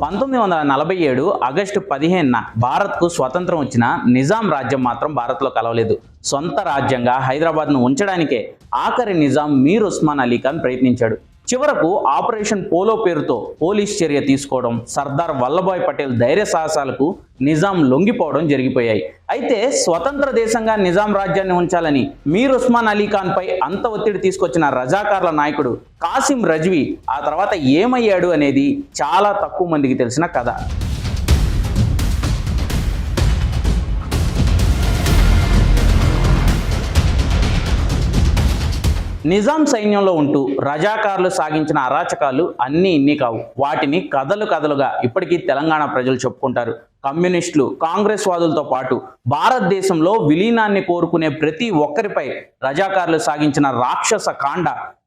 పంతొమ్మిది వందల నలభై ఏడు ఆగస్టు పదిహేనున భారత్కు స్వతంత్రం వచ్చిన నిజాం రాజ్యం మాత్రం భారత్లో కలవలేదు. సొంత రాజ్యంగా హైదరాబాద్ను ఉంచడానికే ఆఖరి నిజాం మీర్ ఉస్మాన్ అలీ ఖాన్ ప్రయత్నించాడు. చివరకు ఆపరేషన్ పోలో పేరుతో పోలీస్ చర్య తీసుకోవడం సర్దార్ వల్లభాయ్ పటేల్ ధైర్య సాహసాలకు నిజాం లొంగిపోవడం జరిగిపోయాయి. అయితే స్వతంత్ర దేశంగా నిజాం రాజ్యాన్ని ఉంచాలని మీర్ ఉస్మాన్ అలీ ఖాన్ పై అంత ఒత్తిడి తీసుకొచ్చిన రజాకార్ల నాయకుడు కాసిం రజ్వీ ఆ తర్వాత ఏమయ్యాడు అనేది చాలా తక్కువ మందికి తెలిసిన కథ. నిజాం సైన్యంలో ఉంటూ రజాకారులు సాగించిన అరాచకాలు అన్నీ ఇన్ని కావు. వాటిని కథలు కథలుగా ఇప్పటికీ తెలంగాణ ప్రజలు చెప్పుకుంటారు. కమ్యూనిస్టులు కాంగ్రెస్ వాదులతో పాటు భారతదేశంలో విలీనాన్ని కోరుకునే ప్రతి ఒక్కరిపై రజాకారులు సాగించిన రాక్షస కాండ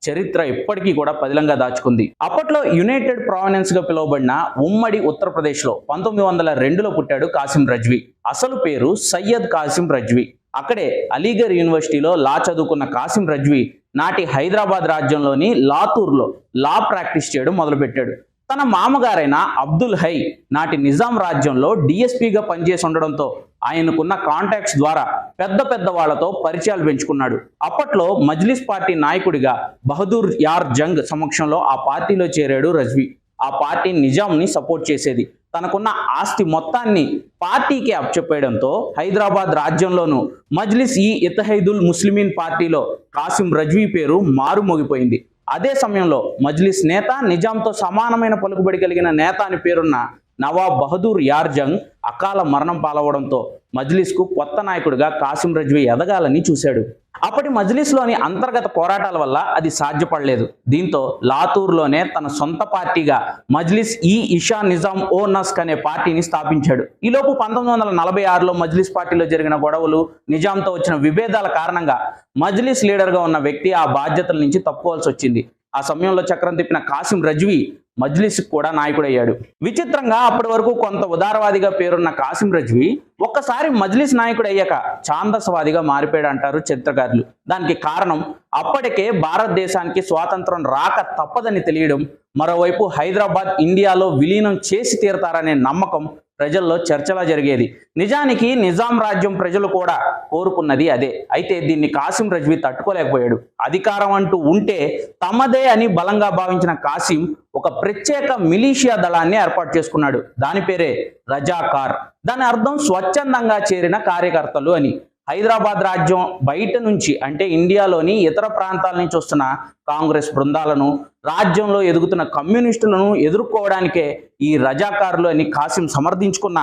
చరిత్ర ఇప్పటికీ కూడా పదిలంగా దాచుకుంది. అప్పట్లో యునైటెడ్ ప్రావినెన్స్గా పిలువబడిన ఉమ్మడి ఉత్తరప్రదేశ్లో పంతొమ్మిది వందల రెండులో పుట్టాడు కాసిం రజ్వీ. అసలు పేరు సయ్యద్ కాసిం రజ్వీ. అక్కడే అలీగర్ యూనివర్సిటీలో లా చదువుకున్న కాసిం రజ్వీ నాటి హైదరాబాద్ రాజ్యంలోని లాతూర్లో లా ప్రాక్టీస్ చేయడం మొదలుపెట్టాడు. తన మామగారైన అబ్దుల్ హై నాటి నిజాం రాజ్యంలో డిఎస్పీగా పనిచేసి ఉండడంతో ఆయనకున్న కాంటాక్ట్స్ ద్వారా పెద్ద పెద్ద వాళ్ళతో పరిచయాలు పెంచుకున్నాడు. అప్పట్లో మజ్లిస్ పార్టీ నాయకుడిగా బహదూర్ యార్ జంగ్ సమక్షంలో ఆ పార్టీలో చేరాడు రజ్వీ. ఆ పార్టీ నిజాంని సపోర్ట్ చేసేది. తనకున్న ఆస్తి మొత్తాన్ని పార్టీకి అప్పచెప్పేయడంతో హైదరాబాద్ రాజ్యంలోనూ మజ్లిస్ ఈ ఇతహైదుల్ ముస్లిమీన్ పార్టీలో కాసిం రజ్వీ పేరు మారుమోగిపోయింది. అదే సమయంలో మజ్లిస్ నేత నిజాంతో సమానమైన పలుకుబడి కలిగిన నేత అని పేరున్న నవాబ్ బహదూర్ యార్జంగ్ అకాల మరణం పాలవడంతో మజ్లిస్కు కొత్త నాయకుడిగా కాసిం రజ్వీ ఎదగాలని చూశాడు. అప్పటి మజ్లిస్లోని అంతర్గత పోరాటాల వల్ల అది సాధ్యపడలేదు. దీంతో లాతూర్లోనే తన సొంత పార్టీగా మజ్లిస్ ఈ ఇషా నిజాం ఓ నస్క్ అనే పార్టీని స్థాపించాడు. ఈలోపు పంతొమ్మిది వందల నలభై ఆరులో మజ్లిస్ పార్టీలో జరిగిన గొడవలు నిజాంతో వచ్చిన విభేదాల కారణంగా మజ్లిస్ లీడర్గా ఉన్న వ్యక్తి ఆ బాధ్యతల నుంచి తప్పుకోవాల్సి వచ్చింది. ఆ సమయంలో చక్రం తిప్పిన కాసిం రజ్వీ మజ్లిస్ కూడా నాయకుడయ్యాడు. విచిత్రంగా అప్పటి వరకు కొంత ఉదారవాదిగా పేరున్న కాసిం రజ్వీ ఒక్కసారి మజ్లిస్ నాయకుడయ్యాక ఛాందస్వాదిగా మారిపోయాడు అంటారు చరిత్రకారులు. దానికి కారణం అప్పటికే భారతదేశానికి స్వాతంత్రం రాక తప్పదని తెలియడం మరోవైపు హైదరాబాద్ ఇండియాలో విలీనం చేసి తీరతారనే నమ్మకం ప్రజల్లో చర్చలా జరిగేది. నిజానికి నిజాం రాజ్యం ప్రజలు కూడా కోరుకున్నది అదే. అయితే దీన్ని కాసిం రజ్వి తట్టుకోలేకపోయాడు. అధికారం అంటూ ఉంటే తమదే అని బలంగా భావించిన కాసిం ఒక ప్రత్యేక మిలీషియా దళాన్ని ఏర్పాటు చేసుకున్నాడు. దాని పేరే రజాకార్. దాని అర్థం స్వచ్ఛందంగా చేరిన కార్యకర్తలు అని. హైదరాబాద్ రాజ్యం బయట నుంచి అంటే ఇండియాలోని ఇతర ప్రాంతాల నుంచి వస్తున్న కాంగ్రెస్ బృందాలను రాజ్యంలో ఎదుగుతున్న కమ్యూనిస్టులను ఎదుర్కోవడానికే ఈ రజాకారులు అని కాసిం సమర్థించుకున్న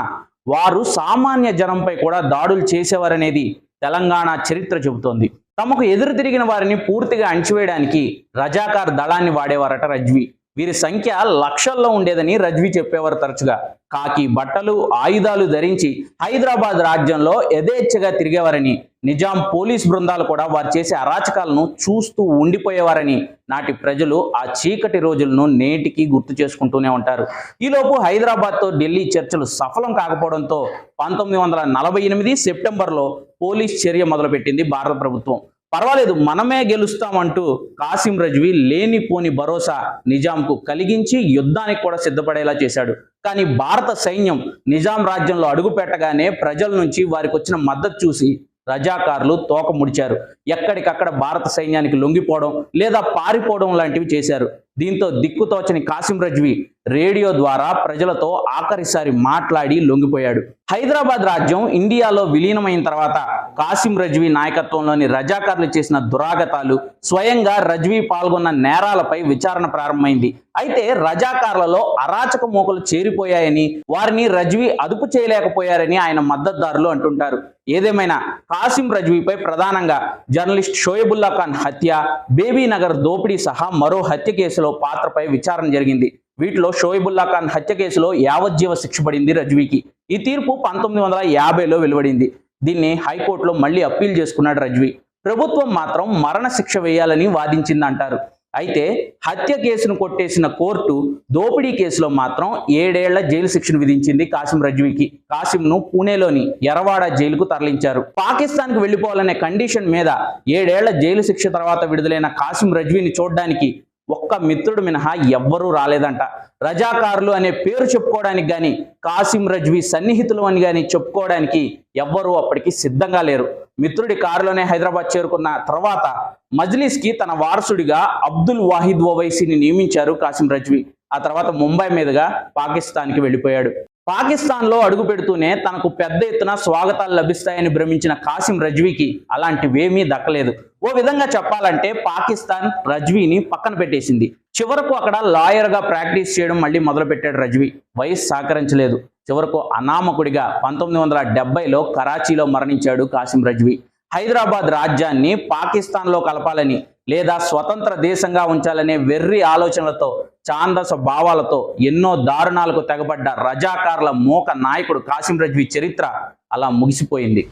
వారు సామాన్య జనంపై కూడా దాడులు చేసేవారనేది తెలంగాణ చరిత్ర చెబుతోంది. తమకు ఎదురు తిరిగిన వారిని పూర్తిగా అణిచివేయడానికి రజాకార్ దళాన్ని వాడేవారట రజ్వి. వీరి సంఖ్య లక్షల్లో ఉండేదని రజ్వి చెప్పేవారు తరచుగా. కాకి బట్టలు ఆయుధాలు ధరించి హైదరాబాద్ రాజ్యంలో యథేచ్ఛగా తిరిగేవారని నిజాం పోలీస్ బృందాలు కూడా వారు చేసే అరాచకాలను చూస్తూ ఉండిపోయేవారని నాటి ప్రజలు ఆ చీకటి రోజులను నేటికి గుర్తు చేసుకుంటూనే ఉంటారు. ఈలోపు హైదరాబాద్తో ఢిల్లీ చర్చలు సఫలం కాకపోవడంతో పంతొమ్మిది వందల నలభై ఎనిమిది సెప్టెంబర్లో పోలీస్ చర్య మొదలుపెట్టింది భారత ప్రభుత్వం. పర్వాలేదు మనమే గెలుస్తామంటూ కాసిం రజ్వీ లేనిపోని భరోసా నిజాంకు కలిగించి యుద్ధానికి కూడా సిద్ధపడేలా చేశాడు. కానీ భారత సైన్యం నిజాం రాజ్యంలో అడుగుపెట్టగానే ప్రజల నుంచి వారికి వచ్చిన మద్దతు చూసి రజాకారులు తోక ముడిచారు. ఎక్కడికక్కడ భారత సైన్యానికి లొంగిపోవడం లేదా పారిపోవడం లాంటివి చేశారు. దీంతో దిక్కుతోచని కాసిం రజ్వీ రేడియో ద్వారా ప్రజలతో ఆఖరిసారి మాట్లాడి లొంగిపోయాడు. హైదరాబాద్ రాజ్యం ఇండియాలో విలీనమైన తర్వాత కాసిం రజ్వీ నాయకత్వంలోని రజాకార్లు చేసిన దురాగతాలు స్వయంగా రజ్వీ పాల్గొన్న నేరాలపై విచారణ ప్రారంభమైంది. అయితే రజాకార్లలో అరాచక మూకలు చేరిపోయాయని వారిని రజ్వీ అదుపు చేయలేకపోయారని ఆయన మద్దతుదారులు అంటుంటారు. ఏదేమైనా కాసిం రజ్వీపై ప్రధానంగా జర్నలిస్ట్ షోయబుల్లా ఖాన్ హత్య బేబీ నగర్ దోపిడీ సహా మరో హత్య కేసులో పాత్రపై విచారణ జరిగింది. వీటిలో షోయబుల్లా ఖాన్ హత్య కేసులో యావజ్జీవ శిక్ష పడింది రజ్వీకి. ఈ తీర్పు పంతొమ్మిది వందల యాభైలో వెలువడింది. దీన్ని హైకోర్టులో మళ్ళీ అప్పీల్ చేసుకున్నాడు రజ్వీ. ప్రభుత్వం మాత్రం మరణ శిక్ష వేయాలని వాదించిందంటారు. అయితే హత్య కేసును కొట్టేసిన కోర్టు దోపిడీ కేసులో మాత్రం ఏడేళ్ళ జైలు శిక్షను విధించింది కాసిం రజ్వీకి. కాసింను పూణేలోని ఎరవాడ జైలుకు తరలించారు. పాకిస్తాన్కు వెళ్ళిపోవాలనే కండిషన్ మీద ఏడేళ్ళ జైలు శిక్ష తర్వాత విడుదలైన కాసిం రజ్వీని చూడడానికి ఒక్క మిత్రుడు మినహా ఎవ్వరూ రాలేదంట. రజాకారులు అనే పేరు చెప్పుకోవడానికి కానీ కాసిం రజ్వీ సన్నిహితులు అని కానీ చెప్పుకోవడానికి ఎవ్వరూ అప్పటికి సిద్ధంగా లేరు. మిత్రుడి కారులోనే హైదరాబాద్ చేరుకున్న తర్వాత మజ్లిస్కి తన వారసుడిగా అబ్దుల్ వాహిద్ ఓవైసీని నియమించారు కాసిం రజ్వీ. ఆ తర్వాత ముంబై మీదుగా పాకిస్తాన్కి వెళ్ళిపోయాడు. పాకిస్తాన్లో అడుగు పెడుతూనే తనకు పెద్ద ఎత్తున స్వాగతాలు లభిస్తాయని భ్రమించిన కాసిం రజ్వీకి అలాంటివేమీ దక్కలేదు. ఓ విధంగా చెప్పాలంటే పాకిస్తాన్ రజ్వీని పక్కన పెట్టేసింది. చివరకు అక్కడ లాయర్గా ప్రాక్టీస్ చేయడం మళ్ళీ మొదలుపెట్టాడు రజ్వీ. వయసు సహకరించలేదు. చివరకు అనామకుడిగా పంతొమ్మిది వందల డెబ్బైలో కరాచీలో మరణించాడు కాసిం రజ్వీ. హైదరాబాద్ రాజ్యాన్ని పాకిస్తాన్లో కలపాలని లేదా స్వతంత్ర దేశంగా ఉంచాలనే వెర్రి ఆలోచనలతో చాందస భావాలతో ఎన్నో దారుణాలకు తెగబడ్డ రజాకారుల మూక నాయకుడు కాసింరజ్వి చరిత్ర అలా ముగిసిపోయింది.